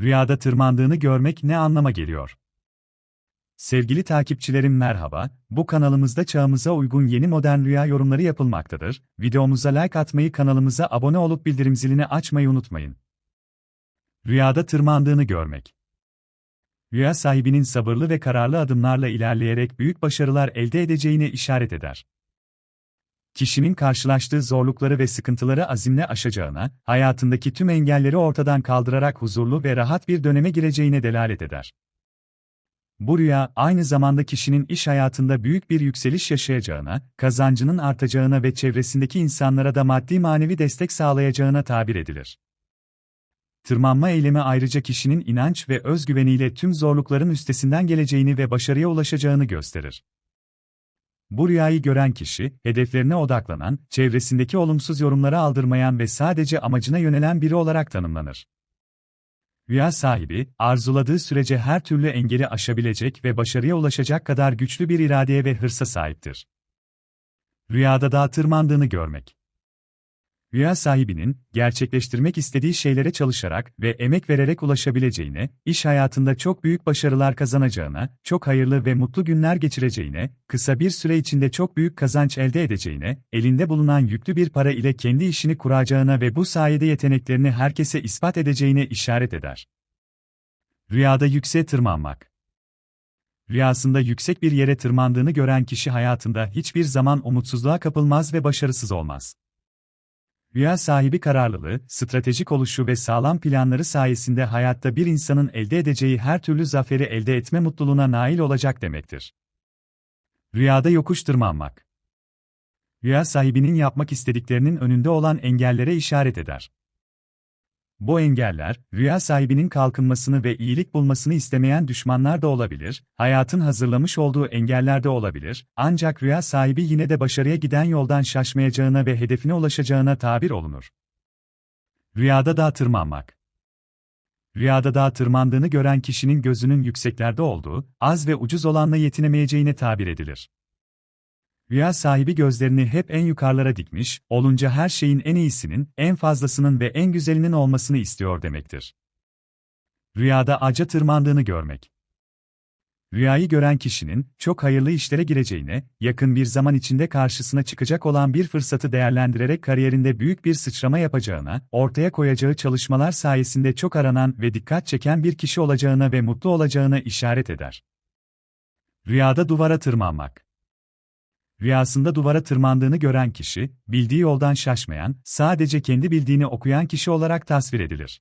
Rüyada tırmandığını görmek ne anlama geliyor? Sevgili takipçilerim merhaba, bu kanalımızda çağımıza uygun yeni modern rüya yorumları yapılmaktadır. Videomuza like atmayı, kanalımıza abone olup bildirim zilini açmayı unutmayın. Rüyada tırmandığını görmek. Rüya sahibinin sabırlı ve kararlı adımlarla ilerleyerek büyük başarılar elde edeceğine işaret eder kişinin karşılaştığı zorlukları ve sıkıntıları azimle aşacağına, hayatındaki tüm engelleri ortadan kaldırarak huzurlu ve rahat bir döneme gireceğine delalet eder. Bu rüya, aynı zamanda kişinin iş hayatında büyük bir yükseliş yaşayacağına, kazancının artacağına ve çevresindeki insanlara da maddi manevi destek sağlayacağına tabir edilir. Tırmanma eylemi ayrıca kişinin inanç ve özgüveniyle tüm zorlukların üstesinden geleceğini ve başarıya ulaşacağını gösterir. Bu rüyayı gören kişi, hedeflerine odaklanan, çevresindeki olumsuz yorumları aldırmayan ve sadece amacına yönelen biri olarak tanımlanır. Rüya sahibi, arzuladığı sürece her türlü engeli aşabilecek ve başarıya ulaşacak kadar güçlü bir iradeye ve hırsa sahiptir. Rüyada dağa tırmandığını görmek rüya sahibinin, gerçekleştirmek istediği şeylere çalışarak ve emek vererek ulaşabileceğine, iş hayatında çok büyük başarılar kazanacağına, çok hayırlı ve mutlu günler geçireceğine, kısa bir süre içinde çok büyük kazanç elde edeceğine, elinde bulunan yüklü bir para ile kendi işini kuracağına ve bu sayede yeteneklerini herkese ispat edeceğine işaret eder. Rüyada yükseğe tırmanmak Rüyasında yüksek bir yere tırmandığını gören kişi hayatında hiçbir zaman umutsuzluğa kapılmaz ve başarısız olmaz. Rüya sahibi kararlılığı, stratejik oluşu ve sağlam planları sayesinde hayatta bir insanın elde edeceği her türlü zaferi elde etme mutluluğuna nail olacak demektir. Rüyada yokuş tırmanmak. Rüya sahibinin yapmak istediklerinin önünde olan engellere işaret eder. Bu engeller, rüya sahibinin kalkınmasını ve iyilik bulmasını istemeyen düşmanlar da olabilir, hayatın hazırlamış olduğu engeller de olabilir, ancak rüya sahibi yine de başarıya giden yoldan şaşmayacağına ve hedefine ulaşacağına tabir olunur. Rüyada dağ tırmanmak Rüyada dağ tırmandığını gören kişinin gözünün yükseklerde olduğu, az ve ucuz olanla yetinemeyeceğine tabir edilir. Rüya sahibi gözlerini hep en yukarılara dikmiş, olunca her şeyin en iyisinin, en fazlasının ve en güzelinin olmasını istiyor demektir. Rüyada ağaca tırmandığını görmek. Rüyayı gören kişinin, çok hayırlı işlere gireceğine, yakın bir zaman içinde karşısına çıkacak olan bir fırsatı değerlendirerek kariyerinde büyük bir sıçrama yapacağına, ortaya koyacağı çalışmalar sayesinde çok aranan ve dikkat çeken bir kişi olacağına ve mutlu olacağına işaret eder. Rüyada duvara tırmanmak. Rüyasında duvara tırmandığını gören kişi, bildiği yoldan şaşmayan, sadece kendi bildiğini okuyan kişi olarak tasvir edilir.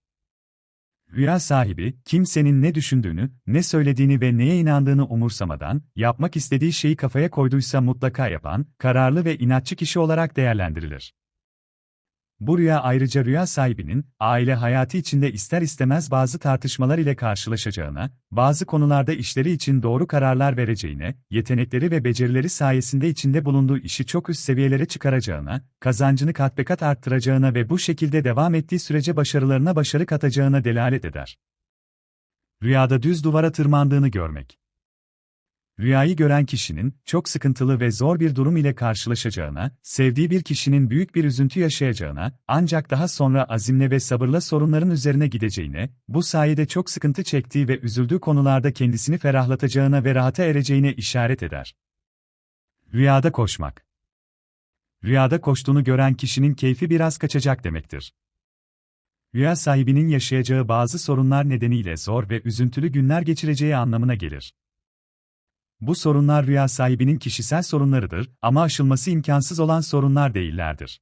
Rüya sahibi, kimsenin ne düşündüğünü, ne söylediğini ve neye inandığını umursamadan, yapmak istediği şeyi kafaya koyduysa mutlaka yapan, kararlı ve inatçı kişi olarak değerlendirilir. Bu rüya ayrıca rüya sahibinin, aile hayatı içinde ister istemez bazı tartışmalar ile karşılaşacağına, bazı konularda işleri için doğru kararlar vereceğine, yetenekleri ve becerileri sayesinde içinde bulunduğu işi çok üst seviyelere çıkaracağına, kazancını kat be kat arttıracağına ve bu şekilde devam ettiği sürece başarılarına başarı katacağına delalet eder. Rüyada düz duvara tırmandığını görmek. Rüyayı gören kişinin, çok sıkıntılı ve zor bir durum ile karşılaşacağına, sevdiği bir kişinin büyük bir üzüntü yaşayacağına, ancak daha sonra azimle ve sabırla sorunların üzerine gideceğine, bu sayede çok sıkıntı çektiği ve üzüldüğü konularda kendisini ferahlatacağına ve rahata ereceğine işaret eder. Rüyada koşmak Rüyada koştuğunu gören kişinin keyfi biraz kaçacak demektir. Rüya sahibinin yaşayacağı bazı sorunlar nedeniyle zor ve üzüntülü günler geçireceği anlamına gelir. Bu sorunlar rüya sahibinin kişisel sorunlarıdır ama aşılması imkansız olan sorunlar değillerdir.